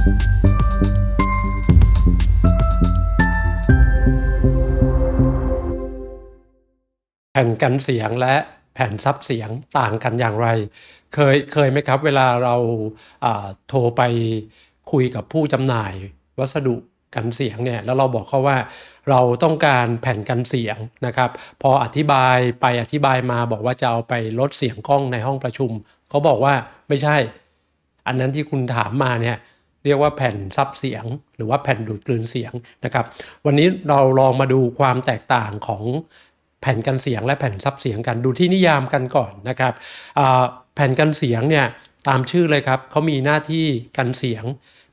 แผ่นกันเสียงและแผ่นซับเสียงต่างกันอย่างไร เคยเคยไหมครับ เวลาเราอ่าโทรไปคุยกับผู้จำหน่ายวัสดุกันเสียงเนี่ยแล้วเราบอกเขาว่าเราต้องการแผ่นกันเสียงนะครับ พออธิบายไปอธิบายมาบอกว่าจะเอาไปลดเสียงกล้องในห้องประชุม เขาบอกว่าไม่ใช่ อันนั้นที่คุณถามมาเนี่ย เรียกว่าแผ่นซับเสียง หรือว่าแผ่นดูดกลืนเสียงนะครับ วันนี้เราลองมาดูความแตกต่างของแผ่นกันเสียงและแผ่นซับเสียงกันดูที่นิยามกันก่อนนะครับแผ่นกันเสียงเนี่ยตามชื่อเลยครับเขามีหน้าที่กันเสียง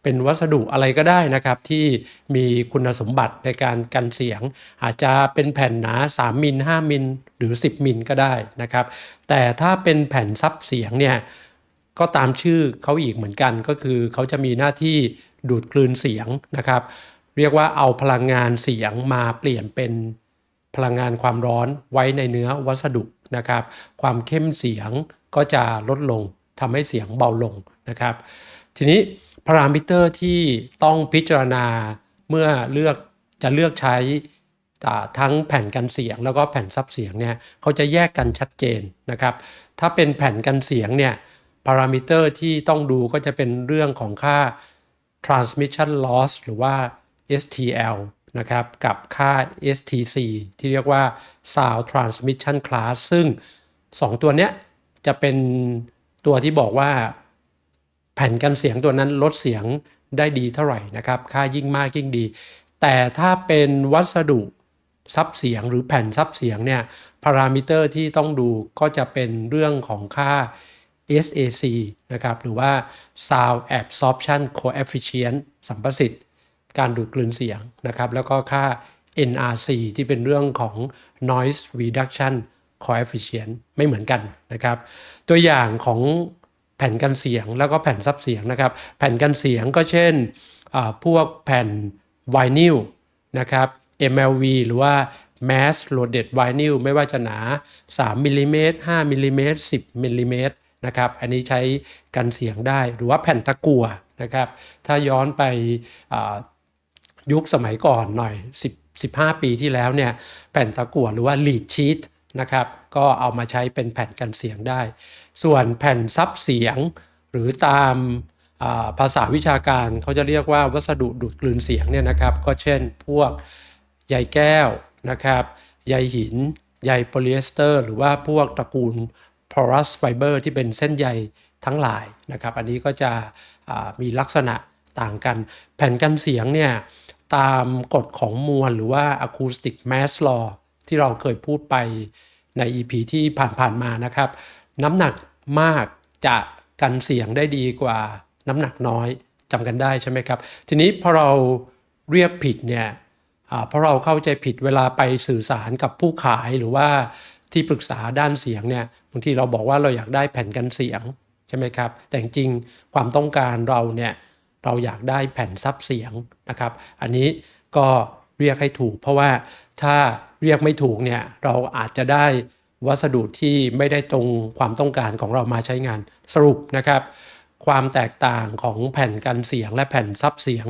เป็นวัสดุอะไรก็ได้นะครับ ที่มีคุณสมบัติในการกันเสียง อาจจะเป็นแผ่นหนา 3มิล5มิลหรือ 10มิลก็ได้นะครับ แต่ถ้าเป็นแผ่นซับเสียงเนี่ย ก็ตามชื่อเขาอีกเหมือนกันก็คือเขาจะมีหน้าที่ดูดกลืนเสียงนะครับ เรียกว่าเอาพลังงานเสียงมาเปลี่ยนเป็นพลังงานความร้อนไว้ในเนื้อวัสดุนะครับ ความเข้มเสียงก็จะลดลงทำให้เสียงเบาลงนะครับ ทีนี้พารามิเตอร์ที่ต้องพิจารณาเมื่อเลือกจะเลือกใช้ทั้งแผ่นกันเสียงแล้วก็แผ่นซับเสียงเนี่ยเขาจะแยกกันชัดเจนนะครับ ถ้าเป็นแผ่นกันเสียงเนี่ย พารามิเตอร์ที่ต้องดูก็จะเป็นเรื่องของค่า transmission loss หรือว่า STL นะครับกับค่า STC ที่เรียกว่า sound transmission class ซึ่ง 2 ตัวเนี้ยจะเป็นตัวที่บอกว่า แผ่นกันเสียงตัวนั้นลดเสียงได้ดีเท่าไหร่นะครับ ค่ายิ่งมากยิ่งดี แต่ถ้าเป็นวัสดุซับเสียงหรือแผ่นซับเสียงเนี่ยพารามิเตอร์ที่ต้องดูก็จะเป็นเรื่องของค่า SAC นะครับหรือว่า Sound Absorption Coefficient สัมประสิทธิ์ การดูดกลืนเสียงนะครับแล้วก็ค่า NRC ที่เป็นเรื่องของ Noise Reduction Coefficient ไม่เหมือนกันนะครับ ตัวอย่างของแผ่นกันเสียงแล้วก็แผ่นซับเสียงนะครับ แผ่นกันเสียงก็เช่นพวกแผ่นไวนิลนะครับ MLV หรือว่า Mass Loaded Vinyl ไม่ว่าจะหนา 3มิลลิเมตร5มิลลิเมตร10มิลลิเมตร นะครับอันนี้ใช้กันเสียงได้หรือว่าแผ่นตะกัวนะครับถ้าย้อนไปยุคสมัยก่อนหน่อย 10 15 ปีที่แล้วเนี่ยแผ่นตะกั่วหรือว่า lead sheet นะครับก็เอามาใช้เป็นแผ่นกันเสียงได้ ส่วนแผ่นซับเสียงหรือตามาภาษาวิชาการเขาจะเรียกว่าวัสดุดูดกลืนเสียงเนี่ยนะครับก็เช่นพวกใยแก้วนะครับใยหินใยโพลีเอสเตอร์ หรือว่าพวกตระกูล porous fiber ที่เป็นเส้นใยทั้งหลายนะครับ อันนี้ก็จะมีลักษณะต่างกัน แผ่นกันเสียงเนี่ยตามกฎของมวลหรือว่า acoustic mass law ที่เราเคยพูดไปใน EP ที่ผ่านๆมานะครับ น้ำหนักมากจะกันเสียงได้ดีกว่าน้ำหนักน้อยจำกันได้ใช่ไหมครับ ทีนี้พอเราเรียกผิดเนี่ยเพราะเราเข้าใจผิดเวลาไปสื่อสารกับผู้ขายหรือว่า ที่ปรึกษาด้านเสียงเนี่ยบางทีเราบอกว่าเราอยากได้แผ่นกันเสียงใช่ไหมครับ แต่จริงความต้องการเราเนี่ยเราอยากได้แผ่นซับเสียงนะครับ อันนี้ก็เรียกให้ถูก เพราะว่าถ้าเรียกไม่ถูกเนี่ยเราอาจจะได้วัสดุที่ไม่ได้ตรงความต้องการของเรามาใช้งานสรุปนะครับ ความแตกต่างของแผ่นกันเสียงและแผ่นซับเสียง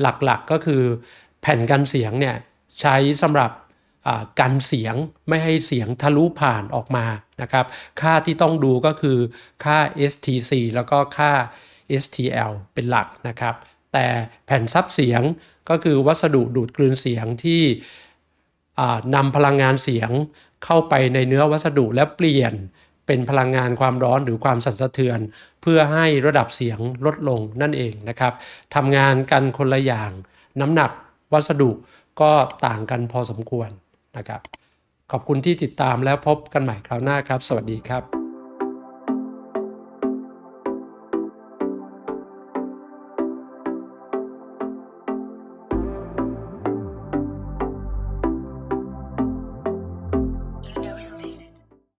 หลักๆก็คือ แผ่นกันเสียงเนี่ยใช้สำหรับ กันเสียงไม่ให้เสียงทะลุผ่านออกมานะครับ ค่าที่ต้องดูก็คือค่า STC แล้วก็ค่า STL เป็นหลักนะครับ แต่แผ่นซับเสียงก็คือวัสดุดูดกลืนเสียงที่นำพลังงานเสียงเข้าไปในเนื้อวัสดุและเปลี่ยนเป็นพลังงานความร้อนหรือความสั่นสะเทือน เพื่อให้ระดับเสียงลดลงนั่นเองนะครับทำงานกันคนละอย่าง น้ำหนักวัสดุก็ต่างกันพอสมควร นะครับ ขอบคุณที่ติดตามแล้วพบกันใหม่คราวหน้าครับ สวัสดีครับ